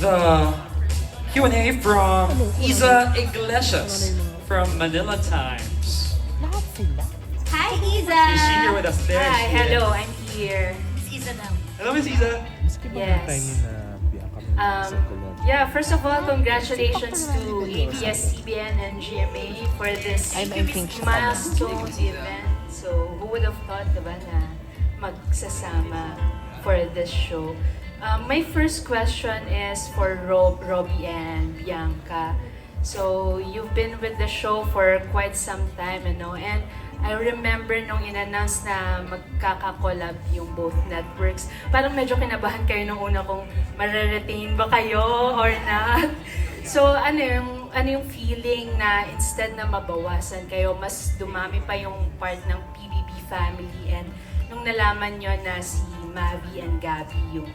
the Q&A from Isa Iglesias from Manila Times. Hi, Isa! Is she here with us? There Hi, she is. hello, I'm here. It's Isa now. Hello, Miss Isa. Maski Yes. yung time na Bianca may Um, yeah, first of all, congratulations to ABS-CBN and GMA for this I'm- I think siya milestone event. So, who would have thought, diba, na magsasama for this show? Um, my first question is for Rob, Robbie and Bianca. So, you've been with the show for quite some time, you know, and I remember nung in-announce na magkakakolab yung both networks, parang medyo kinabahan kayo nung una kung mariretain ba kayo or not. So, ano yung, ano yung feeling na instead na mabawasan kayo, mas dumami pa yung part ng PBB family and nung nalaman nyo na si Mavi and Gabby yung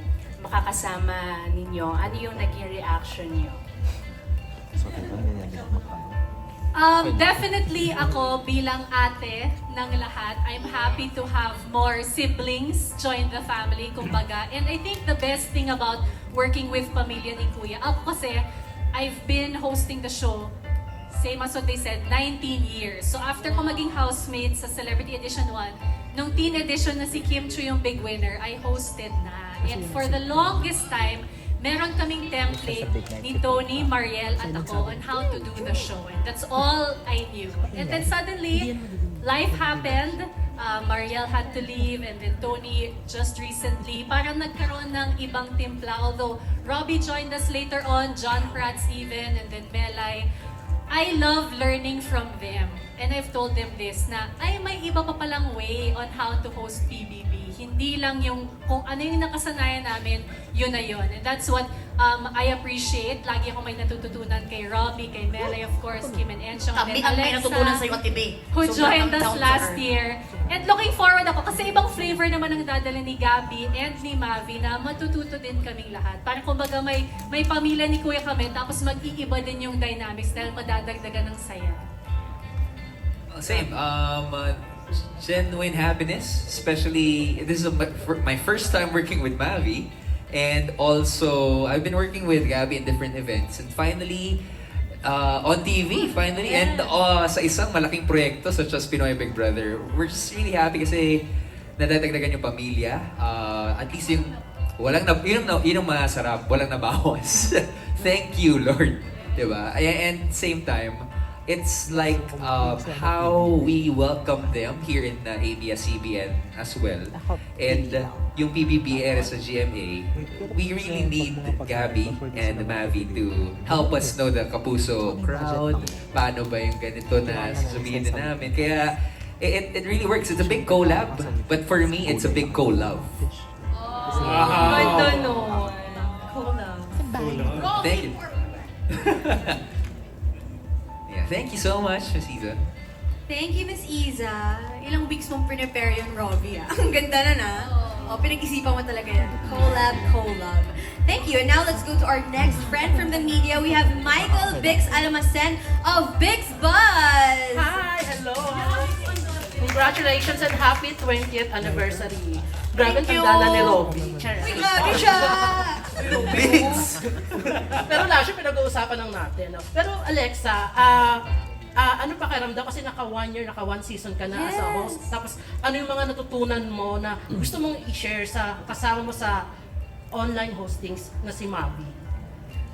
makakasama ninyo, ano yung naging reaction nyo? Um, definitely ako bilang ate ng lahat, I'm happy to have more siblings join the family, kumbaga. And I think the best thing about working with pamilya ni Kuya, ako kasi, I've been hosting the show, same as what they said, 19 years. So after ko maging housemate sa Celebrity Edition 1, nung teen edition na si Kim Chu yung big winner, I hosted na. And for the longest time, meron kaming template ni Tony, Mariel, at ako on how to do the show. And that's all I knew. And then suddenly, life happened. Uh, Mariel had to leave and then Tony just recently, parang nagkaroon ng ibang timpla. Although Robbie joined us later on, John Prats even, and then Melay. I love learning from them. And I've told them this, na ay may iba pa palang way on how to host PBB. Hindi lang yung kung ano yung nakasanayan namin, yun na yun. And that's what um, I appreciate. Lagi ako may natututunan kay Robbie, kay Melay, of course, Kim and Enchong, and Kami then ang may Alexa natutunan sa iyo, Ate Bay. who Sobrang joined us down to last earth. year. And looking forward ako kasi ibang flavor naman ang dadala ni Gabi and ni Mavi na matututo din kaming lahat. Parang kumbaga may, may pamilya ni Kuya kami tapos mag-iiba din yung dynamics dahil madadagdagan ng saya. Same. Um, uh, genuine happiness, especially this is my, fir- my first time working with Mavi, and also I've been working with Gabby in different events, and finally uh, on TV, finally, and uh, sa isang malaking proyekto such as Pinoy Big Brother, we're just really happy kasi nadadagdagan yung pamilya. Uh, at least yung walang na, yun, ang- yun masarap, walang nabawas. Thank you, Lord. Diba? And same time, it's like uh, how we welcome them here in uh, ABS-CBN as well. And uh, yung PBB era sa GMA, we really need Gabby and Mavi to help us know the Kapuso crowd. Paano ba yung ganito na sasabihin na namin. Kaya it, it really works. It's a big collab. But for me, it's a big collab. Ganda nun. Thank you. thank you so much, Miss Isa. Thank you, Miss Iza. Ilang weeks mong prepare yun, Robbie. ah. Ang ganda na na. Oh, pinag-isipan mo talaga yan. Collab, collab. Thank you. And now let's go to our next friend from the media. We have Michael Bix Alamasen of Bix Buzz. Hi! Hello! Congratulations and happy 20th anniversary! Grabe ang Thank you. tanda na ni Robby. Uy, grabe siya! Pero last year pinag-uusapan lang natin. No? Pero Alexa, ah ah, ano pa karamdam kasi naka one year, naka one season ka na as a host. Tapos ano yung mga natutunan mo na gusto mong i-share sa kasama mo sa online hostings na si Mavi?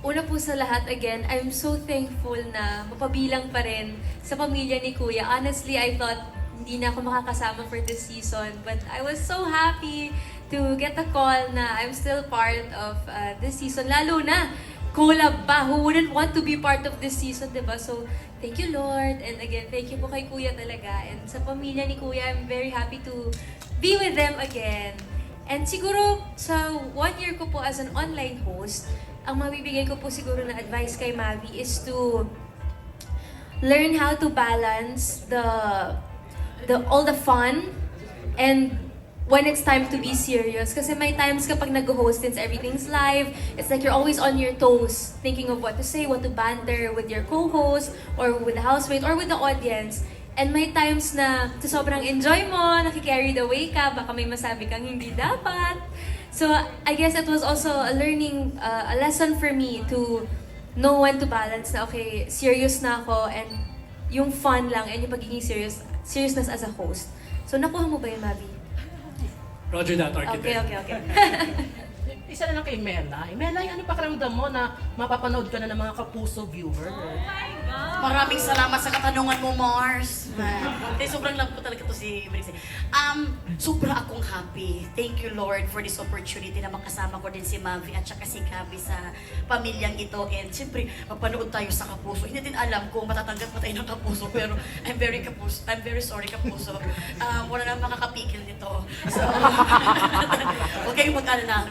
Una po sa lahat, again, I'm so thankful na mapabilang pa rin sa pamilya ni Kuya. Honestly, I thought hindi na ako makakasama for this season. But I was so happy to get a call na I'm still part of uh, this season. Lalo na, collab pa. Who wouldn't want to be part of this season, di ba? So, thank you, Lord. And again, thank you po kay Kuya talaga. And sa pamilya ni Kuya, I'm very happy to be with them again. And siguro, sa one year ko po as an online host, ang mabibigay ko po siguro na advice kay Mavi is to learn how to balance the the all the fun and when it's time to be serious. Kasi may times kapag nag-host, since everything's live, it's like you're always on your toes, thinking of what to say, what to banter with your co-host, or with the housemate, or with the audience. And may times na sa sobrang enjoy mo, nakikarry the way ka, baka may masabi kang hindi dapat. So I guess it was also a learning, uh, a lesson for me to know when to balance na okay, serious na ako and yung fun lang and yung pagiging serious, seriousness as a host. So nakuha mo ba yun, Mavi? Roger that, architect. Okay, okay, okay. Isa na lang kay Melay. Melay, ano pakiramdam mo na mapapanood ka na ng mga kapuso viewer? Maraming salamat sa katanungan mo, Mars. Eh, sobrang love ko talaga to si Brixie. Um, sobra akong happy. Thank you, Lord, for this opportunity na makasama ko din si Mavi at saka si Gabi sa pamilyang ito. And siyempre, mapanood tayo sa Kapuso. Hindi din alam kung matatanggap pa tayo ng Kapuso, pero I'm very Kapuso. I'm very sorry, Kapuso. Um, wala na makakapikil nito. So, huwag kayong mag-alala.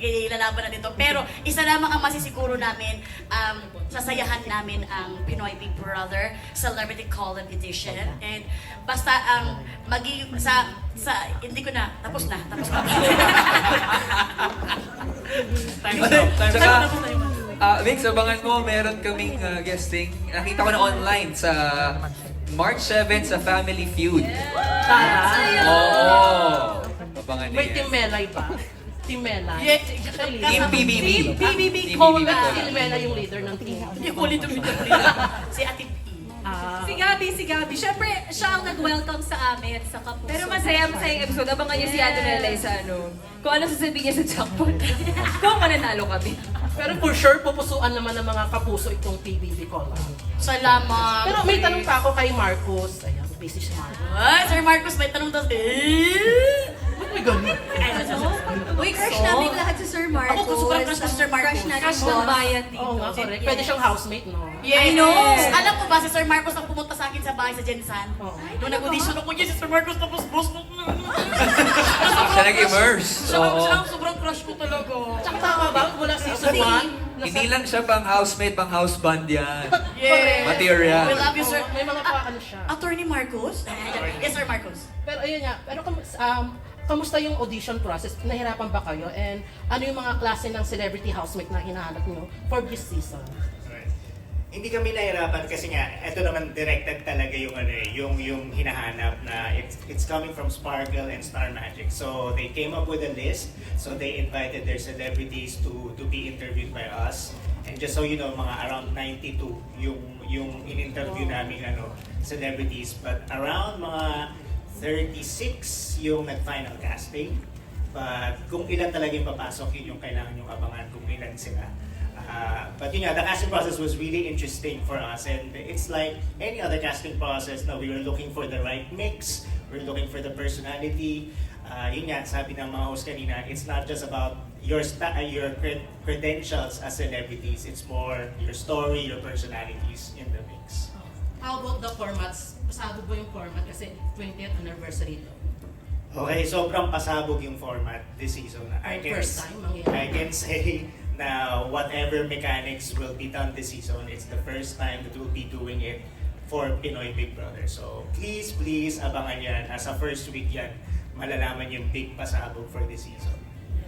Ilalaban na nito. Pero isa lamang ang masisiguro namin, um, sasayahan namin ang Pinoy Big Brother Celebrity Call-Up Edition. And basta ang magi sa sa hindi ko na tapos na tapos na. Time's Tsaka, up. ah, Vix, abangan mo, meron kaming ah, guesting. Nakita ko na online sa March 7 sa Family Feud. Tara! Oo! Abangan niyo May. Melay ba? Team Melay? Yes, Actually, Team PBB. Team PBB Team Call-Up. PBB Team Melay yung leader ng team. Ko ulit ulit Si Ate P. Ah, Si Gabi, si Gabi. Siyempre, siya ang nag-welcome sa amin sa Kapuso. Pero masaya masayang episode. Abangan niyo si Ate Nelay sa ano. Kung ano sasabihin niya sa jackpot. Kung mananalo kami. pero for sure, pupusuan naman ng mga kapuso itong PBB collab. Salamat. Pero may tanong pa ako kay Marcos. Ayan, busy si Marcos. Sir Marcos, may tanong daw. Eh? May ganun? Uy, crush namin lahat si Sir Marcos. Ako, ko ng crush ko si Sir Marcos. Crush natin Crush ng boss. bayan dito. Oo nga, correct. Pwede siyang housemate, no? Yes. I know. Alam mo ba, si Sir Marcos ang pumunta sa akin sa bahay sa Jensan? Oo. Nung nag-audition ako niya, si Sir Marcos tapos boss mo. Siya nag-immerse. Siya, ang sobrang crush ko talaga. Tsaka tama ba? Mula season 1, Hindi lang siya pang housemate, pang houseband yan. Yeah. Material. We love you, sir. May mga pa, ano siya. Attorney Marcos? Yes, Sir Marcos. Pero ayun nga, pero kamus- um, kamusta yung audition process? Nahirapan ba kayo? And ano yung mga klase ng celebrity housemate na hinahanap nyo for this season? Right. Hindi kami nahirapan kasi nga ito naman directed talaga yung ano eh, yung yung hinahanap na it's it's coming from Sparkle and Star Magic. So they came up with a list. So they invited their celebrities to to be interviewed by us. And just so you know, mga around 92 yung yung in-interview namin ano celebrities but around mga 36 yung nag-final casting. But kung ilan talaga yung papasok, yun yung kailangan yung abangan kung ilan sila. Uh, but yun nga, the casting process was really interesting for us and it's like any other casting process na we were looking for the right mix, we're looking for the personality. Uh, yun nga, sabi ng mga host kanina, it's not just about your sta- uh, your cred- credentials as celebrities, it's more your story, your personalities in. How about the formats? Pasado ba yung format kasi 20th anniversary ito? Okay, sobrang pasabog yung format this season. I can, First time mangyayari. I can say na whatever mechanics will be done this season, it's the first time that we'll be doing it for Pinoy Big Brother. So please, please, abangan yan. As a first week yan, malalaman yung big pasabog for this season.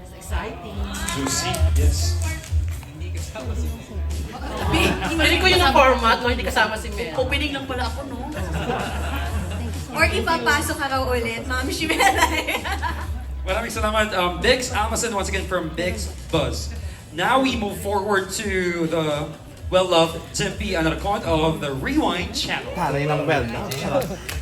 It's exciting. Juicy. Yes. Hindi ko yun ang format, no? Hindi kasama si Mel. Opening lang pala ako, no? Or ipapasok ka raw ulit, Ma'am Shimelay. Maraming salamat. Um, Biggs Amazon once again from Biggs Buzz. Now we move forward to the well-loved Tempe Anarcon of the Rewind channel. Taray ng well na.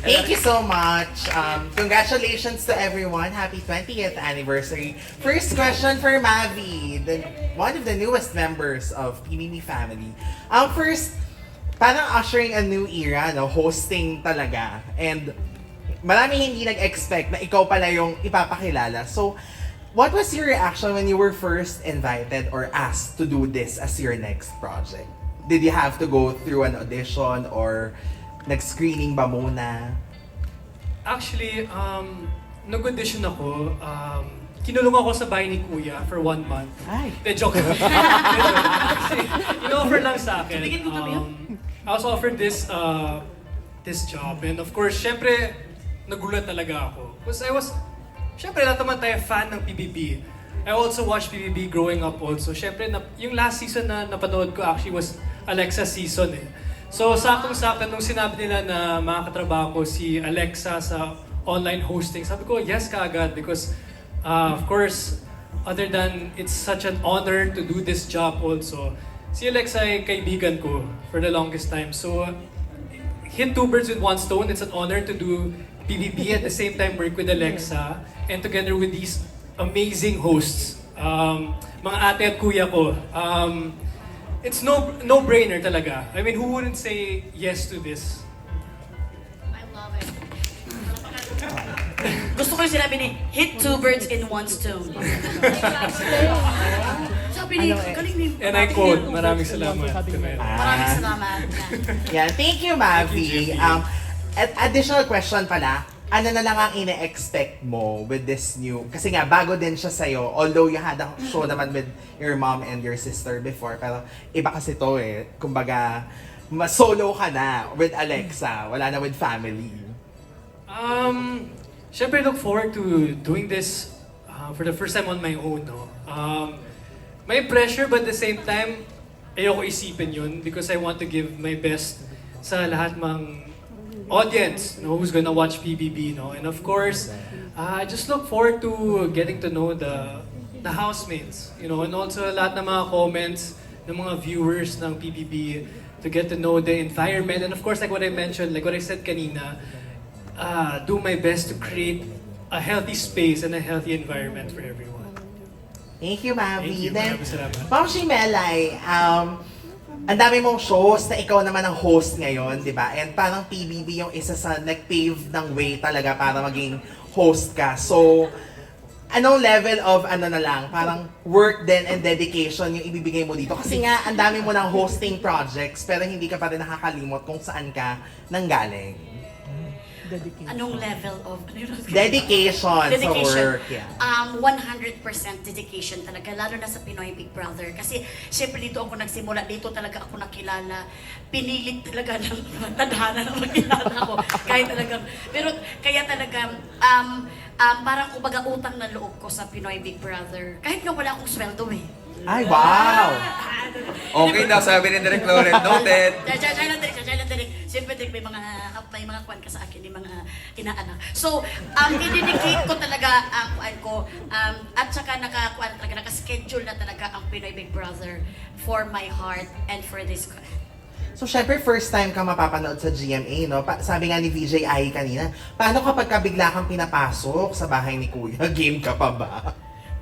Thank you so much. Um, congratulations to everyone. Happy 20th anniversary. First question for Mavi, the, one of the newest members of PBB family. Um, first, parang ushering a new era, no? hosting talaga. And maraming hindi nag-expect na ikaw pala yung ipapakilala. So, what was your reaction when you were first invited or asked to do this as your next project? Did you have to go through an audition or nag-screening ba muna? Actually, um, nag-audition ako. Um, kinulong ako sa bahay ni Kuya for one month. Ay. De, joke lang. Kasi, in-offer lang sa akin. Um, I was offered this uh, this job. And of course, syempre, nagulat talaga ako. Because I was, syempre, lahat naman tayo fan ng PBB. I also watched PBB growing up also. Syempre, na, yung last season na napanood ko actually was Alexa season eh. So, sakong-sakto nung sinabi nila na makakatrabaho ko si Alexa sa online hosting, sabi ko, yes kaagad because, uh, of course, other than it's such an honor to do this job also, si Alexa ay kaibigan ko for the longest time. So, hit two birds with one stone. It's an honor to do PBB at the same time work with Alexa and together with these amazing hosts. Um, mga ate at kuya ko. Um, it's no no brainer talaga. I mean, who wouldn't say yes to this? I love it. Gusto ko yung sinabi ni, hit two birds in one stone. Sabi ni, galing ni. And I quote, maraming salamat. Maraming salamat. Yeah, thank you, Mavi. Um, at additional question pala, ano na lang ang ine-expect mo with this new, kasi nga, bago din siya sa'yo, although you had a show naman with your mom and your sister before, pero iba kasi to eh, kumbaga, mas solo ka na with Alexa, wala na with family. Um, syempre, look forward to doing this uh, for the first time on my own. No? Um, may pressure, but at the same time, ayoko isipin yun because I want to give my best sa lahat mang audience no, who's gonna watch PBB. No? And of course, uh, I just look forward to getting to know the the housemates. You know, and also lahat ng mga comments ng mga viewers ng PBB to get to know the environment. And of course, like what I mentioned, like what I said kanina, uh, do my best to create a healthy space and a healthy environment for everyone. Thank you, Mavi. Thank you. Then, Maraming salamat. Ma'am Shimelay, um, ang dami mong shows na ikaw naman ang host ngayon, di ba? And parang PBB yung isa sa nag-pave ng way talaga para maging host ka. So, anong level of ano na lang, parang work din and dedication yung ibibigay mo dito? Kasi nga, ang dami mo ng hosting projects, pero hindi ka pa rin nakakalimot kung saan ka nanggaling. Anong level of... ano yun? Dedication, Dedication. sa work. Yeah. Um, 100% dedication talaga, lalo na sa Pinoy Big Brother. Kasi syempre dito ako nagsimula, dito talaga ako nakilala. Pinilit talaga ng tadhana na makilala ako. Kahit talagang, pero kaya talaga, um, um, parang kumbaga utang na loob ko sa Pinoy Big Brother. Kahit nga wala akong sweldo eh. Ay, wow! Okay daw, sabi ni Direk Loren. Noted. Jaya lang direk, jaya lang direk. Siyempre direk, may mga may mga kwan ka sa akin, may mga inaanak. So, um, i-dedicate ko talaga ang kwan ko. Um, at saka nakakuan talaga, naka-schedule na talaga ang Pinoy Big Brother for my heart and for this So, syempre, first time ka mapapanood sa GMA, no? Pa- sabi nga ni VJ Ai kanina, paano kapag ka bigla kang pinapasok sa bahay ni Kuya? Game ka pa ba?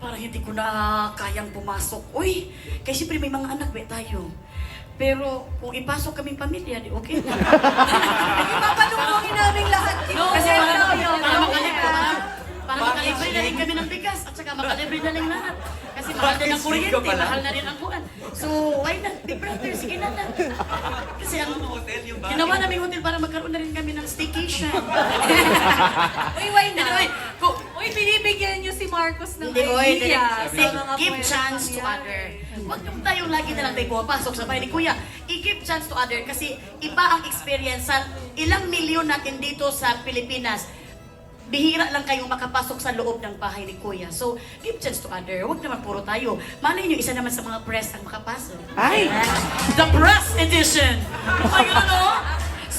Parang hindi ko na kayang pumasok. Uy, kasi siyempre may mga anak ba tayo. Pero kung ipasok kaming pamilya, di okay na. Ipapadungdungin namin lahat dito. Kasi ano yun, para no? makalibre, para, para makalibre na rin kami ng bigas at saka makalibre na rin lahat. Kasi mahal din ang kuryente, mahal na rin ang kuwan. So, why not? Big brother, sige na na. Kasi ang ginawa namin hotel para magkaroon na rin kami ng staycation. Uy, why not? Anyway, kung, Uy, binibigyan niyo si Marcos ng Hindi hindi. idea sa Say, mga give chance to mangyari. other. Huwag naman tayong lagi na lang tayo pumapasok sa bahay ni Kuya. I-give chance to other kasi iba ang experience sa ilang milyon natin dito sa Pilipinas. Bihira lang kayong makapasok sa loob ng bahay ni Kuya. So, give chance to other. Huwag naman puro tayo. Malay nyo, isa naman sa mga press ang makapasok. Ay! The Press Edition! Ano ba yun, ano?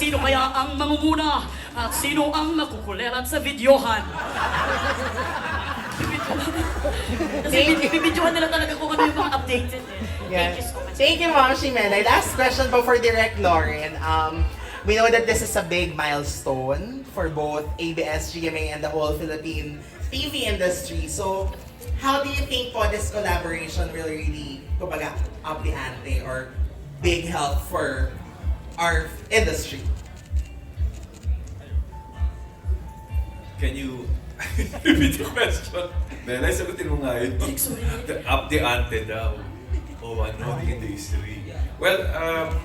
Sino kaya ang mangunguna? At sino ang makukulelat sa videohan? Kasi bibidyohan nila talaga kung ano yung mga updated eh. Thank you so much. Thank you, Ma'am Shimelay. Last question po for Direct Lauren. Um, we know that this is a big milestone for both ABS, GMA, and the whole Philippine TV industry. So, how do you think po this collaboration will really, kumbaga, up the ante or big help for our industry? Can you repeat the question? Melay, sagutin mo nga yun. Up the ante daw. O ano, the industry. Well, um,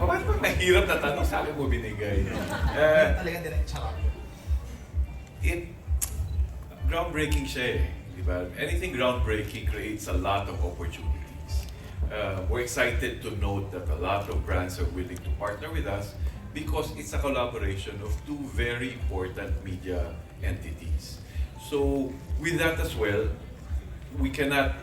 paano pag mahirap na tanong sa akin mo binigay? Uh, Talagang direct charot. it, groundbreaking siya eh. Di ba? Anything groundbreaking creates a lot of opportunities. Uh, we're excited to note that a lot of brands are willing to partner with us because it's a collaboration of two very important media entities. So with that as well, we cannot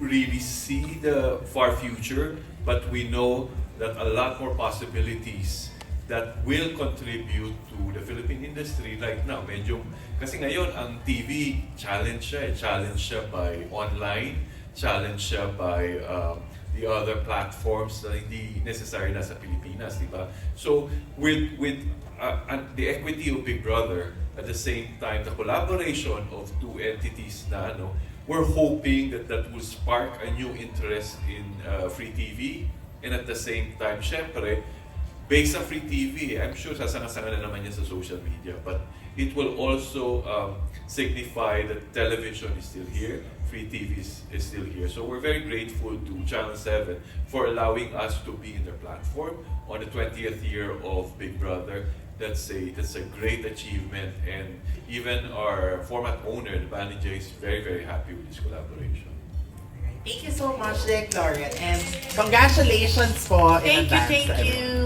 really see the far future, but we know that a lot more possibilities that will contribute to the Philippine industry right now. Medyo, kasi ngayon, ang TV, challenge siya. eh. Challenge siya by online, challenge siya by um, the other platforms na hindi necessary na sa Pilipinas, di ba? So, with, with uh, uh, the equity of Big Brother, at the same time, the collaboration of two entities na ano, we're hoping that that will spark a new interest in uh, free TV. And at the same time, syempre, based on free TV, I'm sure sasanga-sanga na naman yan sa social media. But it will also um, signify that television is still here, free TV is, is still here. So we're very grateful to Channel 7 for allowing us to be in their platform on the 20th year of Big Brother. That's a that's a great achievement, and even our format owner, the Bani J, is very very happy with this collaboration. Thank you so much, Dick Laureate. And congratulations po in Thank you, advance thank everyone. you.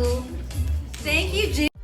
Thank you, Jim.